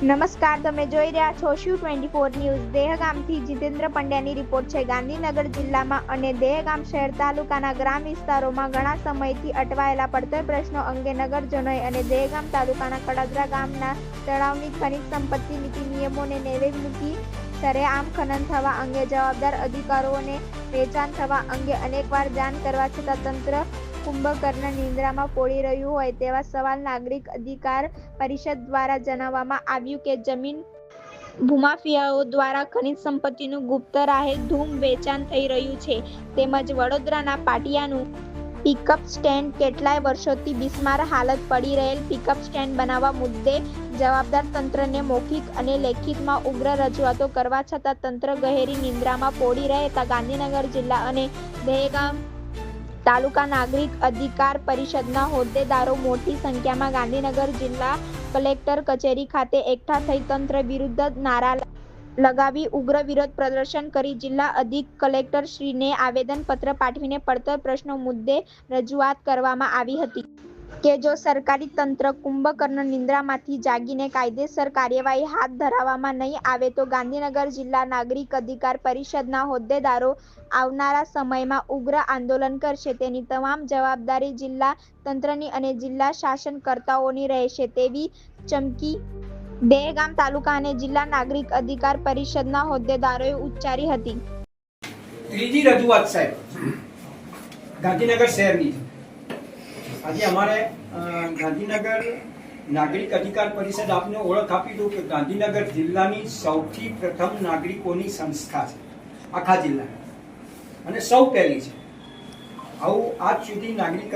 નમસ્કાર, તમે જોઈ રહ્યા છો શું ટ્વેન્ટી ફોર ન્યૂઝ? દેહગામથી જીતેન્દ્ર પંડ્યાની રિપોર્ટ છે. ગાંધીનગર જિલ્લામાં અને દેહગામ શહેર તાલુકાના ગ્રામ વિસ્તારોમાં ઘણા સમયથી અટવાયેલા પડતર પ્રશ્નો અંગે નગરજનોએ અને દેહગામ તાલુકાના કડદરા ગામના તળાવની ખનિજ સંપત્તિ નીતિ નિયમોને નેવે મૂકી સરેઆમ ખનન થવા અંગે જવાબદાર અધિકારીઓને વેચાણ થવા અંગે અનેકવાર જાણ કરવા છતાં તંત્ર કુંભકર્ણ નિંદ્રામાં પોડી રહ્યું હોય તેવા સવાલ નાગરિક અધિકાર પરિષદ દ્વારા જણાવવામાં આવ્યું કે જમીન ભૂમાફિયાઓ દ્વારા ખનિજ સંપત્તિનું ગુપ્ત રાહે ધૂમ વેચાણ થઈ રહ્યું છે. તેમજ વડોદરાના પાટિયાનું પિકઅપ સ્ટેન્ડ કેટલાય વર્ષોથી બિસ્માર હાલત પડી રહેલ પિકઅપ સ્ટેન્ડ બનાવવા મુદ્દે જવાબદાર તંત્રને મૌખિક અને લેખિતમાં ઉગ્ર રજૂઆતો કરવા છતાં તંત્ર ગહેરી નિંદ્રામાં પોડી રહેતા ગાંધીનગર જિલ્લા અને દહેગામ તાલુકા નાગરિક અધિકાર પરિષદના હોદ્દેદારો મોટી સંખ્યામાં ગાંધીનગર જિલ્લા કલેક્ટર કચેરી ખાતે એકઠા થઈ તંત્ર વિરુદ્ધ નારા લગાવી ઉગ્ર વિરોધ પ્રદર્શન કરી. જિલ્લા અધિક કલેક્ટર શ્રીને આવેદનપત્ર પાઠવીને પડતર પ્રશ્નો મુદ્દે રજૂઆત કરવામાં આવી હતી. કે જો સરકારી તંત્ર કુંભકર્ણ નિંદ્રામાંથી જાગીને કાયદેસર કાર્યવાહી હાથ ધરાવવામાં નહીં આવે તો ગાંધીનગર જિલ્લા નાગરિક અધિકાર પરિષદના હોદ્દેદારો આવનારા સમયમાં ઉગ્ર આંદોલન કરશે. તેની તમામ જવાબદારી જિલ્લા તંત્રની અને જિલ્લા શાસનકર્તાઓની રહેશે. તેવી ચમકી દહેગામ તાલુકા અને જિલ્લા નાગરિક અધિકાર પરિષદના હોદ્દેદારોએ ઉચ્ચારી હતી. ત્રીજી રજૂઆત સાહેબ, ગાંધીનગર શહેરની આજે અમારે ગાંધીનગર નાગરિક અધિકાર પરિષદ આપને ઓળખ આપી દઉં કે ગાંધીનગર જિલ્લાની સૌથી પ્રથમ નાગરિકોની સંસ્થા છે, આખા જિલ્લાની. અને સૌ પહેલી છે. આવું આજ સુધી નાગરિક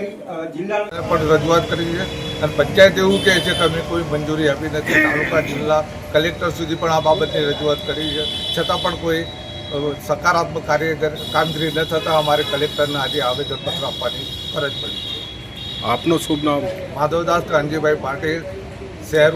જિલ્લા પણ રજૂઆત કરી છે. અને પંચાયત એવું કહે છે કે અમે કોઈ મંજૂરી આપી નથી. તાલુકા, જિલ્લા કલેક્ટર સુધી પણ આ બાબતની રજૂઆત કરી છે. છતાં પણ કોઈ સકારાત્મક કાર્ય કામગીરી ન થતાં અમારે કલેક્ટરને આજે આવેદનપત્ર આપવાની ફરજ પડી આપનું શુભ નામ? માધવદાસ કાનજીભાઈ પાટીલ શહેર